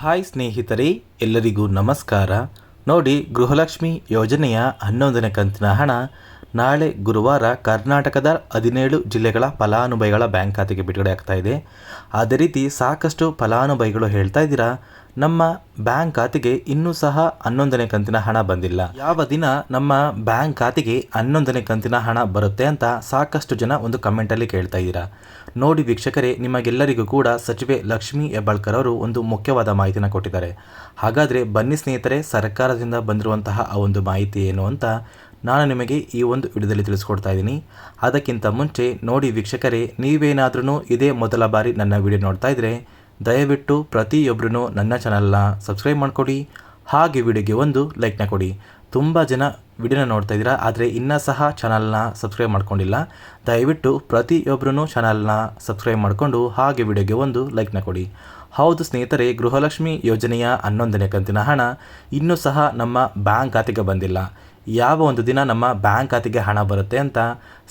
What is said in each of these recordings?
Hi ಸ್ನೇಹಿತರೆ ಎಲ್ಲರಿಗೂ ನಮಸ್ಕಾರ. ನೋಡಿ ಗೃಹಲಕ್ಷ್ಮಿ ಯೋಜನೆಯ ಹನ್ನೊಂದನೇ ಕಂತಿನ ಹಣ ನಾಳೆ ಗುರುವಾರ ಕರ್ನಾಟಕದ ಹದಿನೇಳು ಜಿಲ್ಲೆಗಳ ಫಲಾನುಭವಿಗಳ ಬ್ಯಾಂಕ್ ಖಾತೆಗೆ ಬಿಡುಗಡೆ ಆಗ್ತಾ ಇದೆ. ಅದೇ ರೀತಿ ಸಾಕಷ್ಟು ಫಲಾನುಭವಿಗಳು ಹೇಳ್ತಾ ಇದ್ದೀರಾ, ನಮ್ಮ ಬ್ಯಾಂಕ್ ಖಾತೆಗೆ ಇನ್ನೂ ಸಹ ಹನ್ನೊಂದನೇ ಕಂತಿನ ಹಣ ಬಂದಿಲ್ಲ. ಯಾವ ದಿನ ನಮ್ಮ ಬ್ಯಾಂಕ್ ಖಾತೆಗೆ ಹನ್ನೊಂದನೇ ಕಂತಿನ ಹಣ ಬರುತ್ತೆ ಅಂತ ಸಾಕಷ್ಟು ಜನ ಒಂದು ಕಮೆಂಟಲ್ಲಿ ಕೇಳ್ತಾ ಇದ್ದೀರಾ. ನೋಡಿ ವೀಕ್ಷಕರೇ, ನಿಮಗೆಲ್ಲರಿಗೂ ಕೂಡ ಸಚಿವೆ ಲಕ್ಷ್ಮೀ ಹೆಬ್ಬಾಳ್ಕರ್ ಅವರು ಒಂದು ಮುಖ್ಯವಾದ ಮಾಹಿತಿನ ಕೊಟ್ಟಿದ್ದಾರೆ. ಹಾಗಾದರೆ ಬನ್ನಿ ಸ್ನೇಹಿತರೆ, ಸರ್ಕಾರದಿಂದ ಬಂದಿರುವಂತಹ ಆ ಒಂದು ಮಾಹಿತಿ ಏನು ಅಂತ ನಾನು ನಿಮಗೆ ಈ ಒಂದು ವಿಡಿಯೋದಲ್ಲಿ ತಿಳಿಸ್ಕೊಡ್ತಾ ಇದ್ದೀನಿ. ಅದಕ್ಕಿಂತ ಮುಂಚೆ ನೋಡಿ ವೀಕ್ಷಕರೇ ನೀವೇನಾದ್ರೂ ಇದೇ ಮೊದಲ ಬಾರಿ ನನ್ನ ವಿಡಿಯೋ ನೋಡ್ತಾ ಇದ್ದರೆ ದಯವಿಟ್ಟು ಪ್ರತಿಯೊಬ್ಬರೂ ನನ್ನ ಚಾನಲ್ನ ಸಬ್ಸ್ಕ್ರೈಬ್ ಮಾಡಿಕೊಡಿ. ಹಾಗೆ ವಿಡಿಯೋಗೆ ಒಂದು ಲೈಕ್ನ ಕೊಡಿ. ತುಂಬ ಜನ ವಿಡಿಯೋನ ನೋಡ್ತಾ ಇದ್ದೀರಾ, ಆದರೆ ಇನ್ನೂ ಸಹ ಚಾನಲ್ನ ಸಬ್ಸ್ಕ್ರೈಬ್ ಮಾಡ್ಕೊಂಡಿಲ್ಲ. ದಯವಿಟ್ಟು ಪ್ರತಿಯೊಬ್ಬರೂ ಚಾನಲ್ನ ಸಬ್ಸ್ಕ್ರೈಬ್ ಮಾಡಿಕೊಂಡು ಹಾಗೆ ವಿಡಿಯೋಗೆ ಒಂದು ಲೈಕ್ನ ಕೊಡಿ. ಹೌದು ಸ್ನೇಹಿತರೆ, ಗೃಹಲಕ್ಷ್ಮಿ ಯೋಜನೆಯ ಹನ್ನೊಂದನೇ ಕಂತಿನ ಹಣ ಇನ್ನೂ ಸಹ ನಮ್ಮ ಬ್ಯಾಂಕ್ ಖಾತೆಗೆ ಬಂದಿಲ್ಲ. ಯಾವ ಒಂದು ದಿನ ನಮ್ಮ ಬ್ಯಾಂಕ್ ಖಾತೆಗೆ ಹಣ ಬರುತ್ತೆ ಅಂತ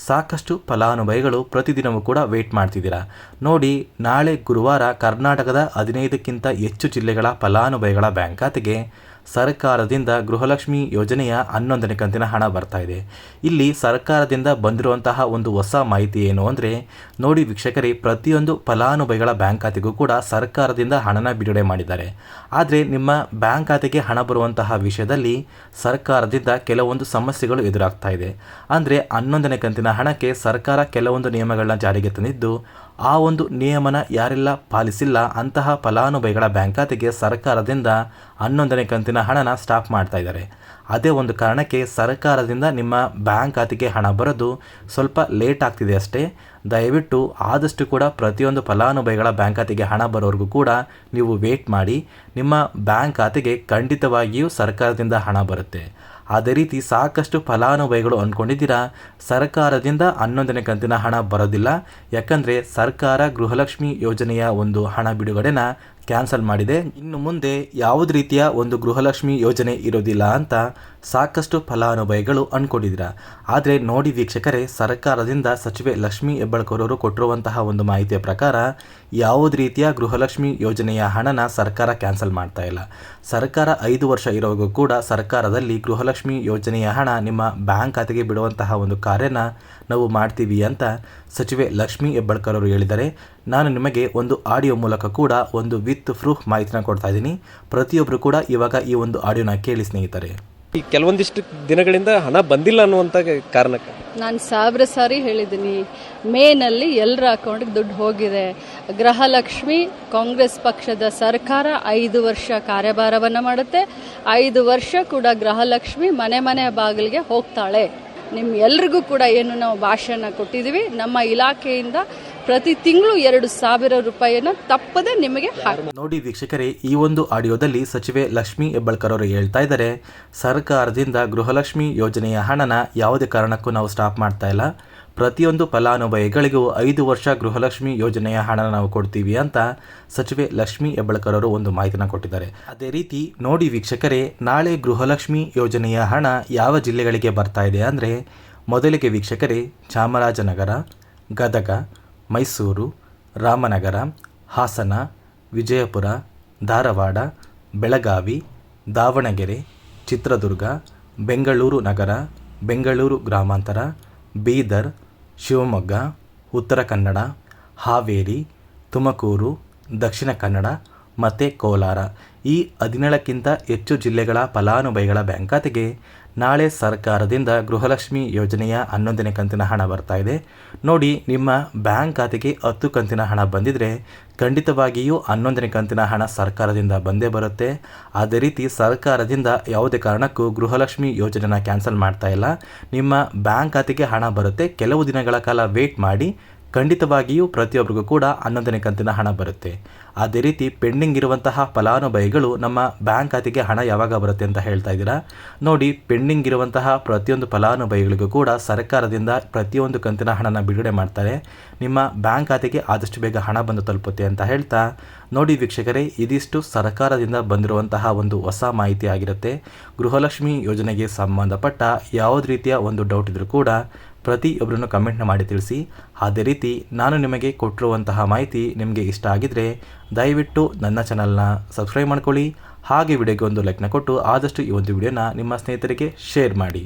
ಸಾಕಷ್ಟು ಫಲಾನುಭವಿಗಳು ಪ್ರತಿದಿನವೂ ಕೂಡ ವೆಯ್ಟ್ ಮಾಡ್ತಿದ್ದೀರಾ. ನೋಡಿ, ನಾಳೆ ಗುರುವಾರ ಕರ್ನಾಟಕದ ಹದಿನೈದಕ್ಕಿಂತ ಹೆಚ್ಚು ಜಿಲ್ಲೆಗಳ ಫಲಾನುಭವಿಗಳ ಬ್ಯಾಂಕ್ ಖಾತೆಗೆ ಸರ್ಕಾರದಿಂದ ಗೃಹಲಕ್ಷ್ಮಿ ಯೋಜನೆಯ ಹನ್ನೊಂದನೇ ಕಂತಿನ ಹಣ ಬರ್ತಾ ಇದೆ. ಇಲ್ಲಿ ಸರ್ಕಾರದಿಂದ ಬಂದಿರುವಂತಹ ಒಂದು ಹೊಸ ಮಾಹಿತಿ ಏನು ಅಂದರೆ, ನೋಡಿ ವೀಕ್ಷಕರೇ, ಪ್ರತಿಯೊಂದು ಫಲಾನುಭವಿಗಳ ಬ್ಯಾಂಕ್ ಖಾತೆಗೂ ಕೂಡ ಸರ್ಕಾರದಿಂದ ಹಣನ ಬಿಡುಗಡೆ ಮಾಡಿದ್ದಾರೆ. ಆದರೆ ನಿಮ್ಮ ಬ್ಯಾಂಕ್ ಖಾತೆಗೆ ಹಣ ಬರುವಂತಹ ವಿಷಯದಲ್ಲಿ ಸರ್ಕಾರದಿಂದ ಕೆಲವೊಂದು ಸಮಸ್ಯೆಗಳು ಎದುರಾಗ್ತಾ ಇದೆ. ಅಂದರೆ ಹನ್ನೊಂದನೇ ಕಂತಿನ ಹಣಕ್ಕೆ ಸರ್ಕಾರ ಕೆಲವೊಂದು ನಿಯಮಗಳನ್ನ ಜಾರಿಗೆ ತಂದಿದ್ದು ಆ ಒಂದು ನಿಯಮನ ಯಾರೆಲ್ಲ ಪಾಲಿಸಿಲ್ಲ, ಅಂತಹ ಫಲಾನುಭವಿಗಳ ಬ್ಯಾಂಕ್ ಖಾತೆಗೆ ಸರ್ಕಾರದಿಂದ ಹನ್ನೊಂದನೇ ಕಂತಿನ ಹಣನ ಸ್ಟಾಪ್ ಮಾಡ್ತಾ ಇದ್ದಾರೆ. ಅದೇ ಒಂದು ಕಾರಣಕ್ಕೆ ಸರ್ಕಾರದಿಂದ ನಿಮ್ಮ ಬ್ಯಾಂಕ್ ಖಾತೆಗೆ ಹಣ ಬರೋದು ಸ್ವಲ್ಪ ಲೇಟ್ ಆಗ್ತಿದೆ ಅಷ್ಟೇ. ದಯವಿಟ್ಟು ಆದಷ್ಟು ಕೂಡ ಪ್ರತಿಯೊಂದು ಫಲಾನುಭವಿಗಳ ಬ್ಯಾಂಕ್ ಖಾತೆಗೆ ಹಣ ಬರೋವರೆಗೂ ಕೂಡ ನೀವು ವೇಟ್ ಮಾಡಿ. ನಿಮ್ಮ ಬ್ಯಾಂಕ್ ಖಾತೆಗೆ ಖಂಡಿತವಾಗಿಯೂ ಸರ್ಕಾರದಿಂದ ಹಣ ಬರುತ್ತೆ. ಅದೇ ರೀತಿ ಸಾಕಷ್ಟು ಫಲಾನುಭವಿಗಳು ಅಂದ್ಕೊಂಡಿದ್ದೀರಾ, ಸರ್ಕಾರದಿಂದ ಹನ್ನೊಂದನೇ ಕಂತಿನ ಹಣ ಬರೋದಿಲ್ಲ. ಯಾಕಂದರೆ ಸರ್ಕಾರ ಗೃಹಲಕ್ಷ್ಮಿ ಯೋಜನೆಯ ಒಂದು ಹಣ ಬಿಡುಗಡೆನ ಕ್ಯಾನ್ಸಲ್ ಮಾಡಿದೆ. ಇನ್ನು ಮುಂದೆ ಯಾವುದೇ ರೀತಿಯ ಒಂದು ಗೃಹಲಕ್ಷ್ಮಿ ಯೋಜನೆ ಇರೋದಿಲ್ಲ ಅಂತ ಸಾಕಷ್ಟು ಫಲಾನುಭವಿಗಳು ಅಂದ್ಕೊಂಡಿದ್ದೀರ ಆದರೆ ನೋಡಿ ವೀಕ್ಷಕರೇ, ಸರ್ಕಾರದಿಂದ ಸಚಿವೆ ಲಕ್ಷ್ಮೀ ಹೆಬ್ಬಾಳ್ಕರ್ ಅವರು ಕೊಟ್ಟಿರುವಂತಹ ಒಂದು ಮಾಹಿತಿಯ ಪ್ರಕಾರ ಯಾವುದೇ ರೀತಿಯ ಗೃಹಲಕ್ಷ್ಮಿ ಯೋಜನೆಯ ಹಣನ ಸರ್ಕಾರ ಕ್ಯಾನ್ಸಲ್ ಮಾಡ್ತಾ ಇಲ್ಲ. ಸರ್ಕಾರ ಐದು ವರ್ಷ ಇರೋವಾಗ ಕೂಡ ಸರ್ಕಾರದಲ್ಲಿ ಗೃಹಲಕ್ಷ್ಮಿ ಯೋಜನೆಯ ಹಣ ನಿಮ್ಮ ಬ್ಯಾಂಕ್ ಖಾತೆಗೆ ಬಿಡುವಂತಹ ಒಂದು ಕಾರ್ಯನ ನಾವು ಮಾಡ್ತೀವಿ ಅಂತ ಸಚಿವೆ ಲಕ್ಷ್ಮೀ ಹೆಬ್ಬಾಳ್ಕರ್ ಅವರು ಹೇಳಿದ್ದಾರೆ. ನಾನು ನಿಮಗೆ ಒಂದು ಆಡಿಯೋ ಮೂಲಕ ಕೂಡ ಒಂದು ವಿತ್ ಪ್ರೂಫ್ ಮಾಹಿತಿನ ಕೊಡ್ತಾ ಇದ್ದೀನಿ. ಪ್ರತಿಯೊಬ್ಬರು ಕೂಡ ಇವಾಗ ಈ ಒಂದು ಆಡಿಯೋನ ಕೇಳಿ ಸ್ನೇಹಿತರೆ. ಈ ಕೆಲವೊಂದಿಷ್ಟು ದಿನಗಳಿಂದ ಹಣ ಬಂದಿಲ್ಲ ಅನ್ನುವಂಥ ಕಾರಣಕ್ಕೆ? ನಾನು ಸಾವಿರ ಸಾರಿ ಹೇಳಿದ್ದೀನಿ. ಮೇನಲ್ಲಿ ಎಲ್ಲರ ಅಕೌಂಟ್ಗೆ ದುಡ್ಡು ಹೋಗಿದೆ. ಗೃಹಲಕ್ಷ್ಮಿ ಕಾಂಗ್ರೆಸ್ ಪಕ್ಷದ ಸರ್ಕಾರ ಐದು ವರ್ಷ ಕಾರ್ಯಭಾರವನ್ನು ಮಾಡುತ್ತೆ. ಐದು ವರ್ಷ ಕೂಡ ಗೃಹಲಕ್ಷ್ಮಿ ಮನೆ ಮನೆ ಬಾಗಿಲಿಗೆ ಹೋಗ್ತಾಳೆ. ನಿಮ್ಮ ಎಲ್ರಿಗೂ ಕೂಡ ಏನು ನಾವು ಭಾಷಣ ಕೊಟ್ಟಿದ್ದೀವಿ. ನಮ್ಮ ಇಲಾಖೆಯಿಂದ ಪ್ರತಿ ತಿಂಗಳು ಎರಡು ಸಾವಿರ ರೂಪಾಯಿಯನ್ನು ತಪ್ಪದೆ ನಿಮಗೆ ನೋಡಿ ವೀಕ್ಷಕರೇ, ಈ ಒಂದು ಆಡಿಯೋದಲ್ಲಿ ಸಚಿವೆ ಲಕ್ಷ್ಮಿ ಹೆಬ್ಬಾಳ್ಕರ್ ಅವರು ಹೇಳ್ತಾ ಇದ್ದಾರೆ, ಸರ್ಕಾರದಿಂದ ಗೃಹಲಕ್ಷ್ಮಿ ಯೋಜನೆಯ ಹಣನ ಯಾವುದೇ ಕಾರಣಕ್ಕೂ ನಾವು ಸ್ಟಾಪ್ ಮಾಡ್ತಾ ಇಲ್ಲ. ಪ್ರತಿಯೊಂದು ಫಲಾನುಭವಿಗಳಿಗೂ ಐದು ವರ್ಷ ಗೃಹಲಕ್ಷ್ಮಿ ಯೋಜನೆಯ ಹಣ ನಾವು ಕೊಡ್ತೀವಿ ಅಂತ ಸಚಿವೆ ಲಕ್ಷ್ಮಿ ಹೆಬ್ಬಾಳ್ಕರ್ ಅವರು ಒಂದು ಮಾಹಿತಿನ ಕೊಟ್ಟಿದ್ದಾರೆ. ಅದೇ ರೀತಿ ನೋಡಿ ವೀಕ್ಷಕರೇ, ನಾಳೆ ಗೃಹಲಕ್ಷ್ಮಿ ಯೋಜನೆಯ ಹಣ ಯಾವ ಜಿಲ್ಲೆಗಳಿಗೆ ಬರ್ತಾ ಇದೆ ಅಂದರೆ, ಮೊದಲಿಗೆ ವೀಕ್ಷಕರೇ, ಚಾಮರಾಜನಗರ, ಗದಗ ಮೈಸೂರು, ರಾಮನಗರ, ಹಾಸನ, ವಿಜಯಪುರ, ಧಾರವಾಡ, ಬೆಳಗಾವಿ, ದಾವಣಗೆರೆ, ಚಿತ್ರದುರ್ಗ, ಬೆಂಗಳೂರು ನಗರ, ಬೆಂಗಳೂರು ಗ್ರಾಮಾಂತರ, ಬೀದರ್, ಶಿವಮೊಗ್ಗ, ಉತ್ತರ ಕನ್ನಡ, ಹಾವೇರಿ, ತುಮಕೂರು, ದಕ್ಷಿಣ ಕನ್ನಡ ಮತ್ತು ಕೋಲಾರ. ಈ ಹದಿನೇಳಕ್ಕಿಂತ ಹೆಚ್ಚು ಜಿಲ್ಲೆಗಳ ಫಲಾನುಭವಿಗಳ ಬ್ಯಾಂಕ್ ಖಾತೆಗೆ ನಾಳೆ ಸರ್ಕಾರದಿಂದ ಗೃಹಲಕ್ಷ್ಮಿ ಯೋಜನೆಯ ಹನ್ನೊಂದನೇ ಕಂತಿನ ಹಣ ಬರ್ತಾ ಇದೆ. ನೋಡಿ, ನಿಮ್ಮ ಬ್ಯಾಂಕ್ ಖಾತೆಗೆ ಹತ್ತು ಕಂತಿನ ಹಣ ಬಂದಿದ್ರೆ ಖಂಡಿತವಾಗಿಯೂ ಹನ್ನೊಂದನೇ ಕಂತಿನ ಹಣ ಸರ್ಕಾರದಿಂದ ಬಂದೇ ಬರುತ್ತೆ. ಅದೇ ರೀತಿ ಸರ್ಕಾರದಿಂದ ಯಾವುದೇ ಕಾರಣಕ್ಕೂ ಗೃಹಲಕ್ಷ್ಮಿ ಯೋಜನೆನ ಕ್ಯಾನ್ಸಲ್ ಮಾಡ್ತಾ ಇಲ್ಲ. ನಿಮ್ಮ ಬ್ಯಾಂಕ್ ಖಾತೆಗೆ ಹಣ ಬರುತ್ತೆ. ಕೆಲವು ದಿನಗಳ ಕಾಲ ವೇಟ್ ಮಾಡಿ ಖಂಡಿತವಾಗಿಯೂ ಪ್ರತಿಯೊಬ್ಬರಿಗೂ ಕೂಡ ಹನ್ನೊಂದನೇ ಕಂತಿನ ಹಣ ಬರುತ್ತೆ. ಅದೇ ರೀತಿ ಪೆಂಡಿಂಗ್ ಇರುವಂತಹ ಫಲಾನುಭವಿಗಳು ನಮ್ಮ ಬ್ಯಾಂಕ್ ಖಾತೆಗೆ ಹಣ ಯಾವಾಗ ಬರುತ್ತೆ ಅಂತ ಹೇಳ್ತಾ ಇದ್ದೀರಾ? ನೋಡಿ, ಪೆಂಡಿಂಗ್ ಇರುವಂತಹ ಪ್ರತಿಯೊಂದು ಫಲಾನುಭವಿಗಳಿಗೂ ಕೂಡ ಸರ್ಕಾರದಿಂದ ಪ್ರತಿಯೊಂದು ಕಂತಿನ ಹಣನ ಬಿಡುಗಡೆ ಮಾಡ್ತಾರೆ. ನಿಮ್ಮ ಬ್ಯಾಂಕ್ ಖಾತೆಗೆ ಆದಷ್ಟು ಬೇಗ ಹಣ ಬಂದು ತಲುಪುತ್ತೆ ಅಂತ ಹೇಳ್ತಾ ನೋಡಿ ವೀಕ್ಷಕರೇ, ಇದಿಷ್ಟು ಸರ್ಕಾರದಿಂದ ಬಂದಿರುವಂತಹ ಒಂದು ಹೊಸ ಮಾಹಿತಿ ಆಗಿರುತ್ತೆ. ಗೃಹಲಕ್ಷ್ಮಿ ಯೋಜನೆಗೆ ಸಂಬಂಧಪಟ್ಟ ಯಾವುದೇ ರೀತಿಯ ಒಂದು ಡೌಟ್ ಇದ್ರೂ ಕೂಡ ಪ್ರತಿಯೊಬ್ಬರನ್ನು ಕಮೆಂಟ್ನ ಮಾಡಿ ತಿಳಿಸಿ. ಅದೇ ರೀತಿ ನಾನು ನಿಮಗೆ ಕೊಟ್ಟಿರುವಂತಹ ಮಾಹಿತಿ ನಿಮಗೆ ಇಷ್ಟ ಆಗಿದ್ದರೆ ದಯವಿಟ್ಟು ನನ್ನ ಚಾನಲ್ನ ಸಬ್ಸ್ಕ್ರೈಬ್ ಮಾಡ್ಕೊಳ್ಳಿ. ಹಾಗೆ ವಿಡಿಯೋಗೆ ಒಂದು ಲೈಕ್ನ ಕೊಟ್ಟು ಆದಷ್ಟು ಈ ಒಂದು ವಿಡಿಯೋನ ನಿಮ್ಮ ಸ್ನೇಹಿತರಿಗೆ ಶೇರ್ ಮಾಡಿ.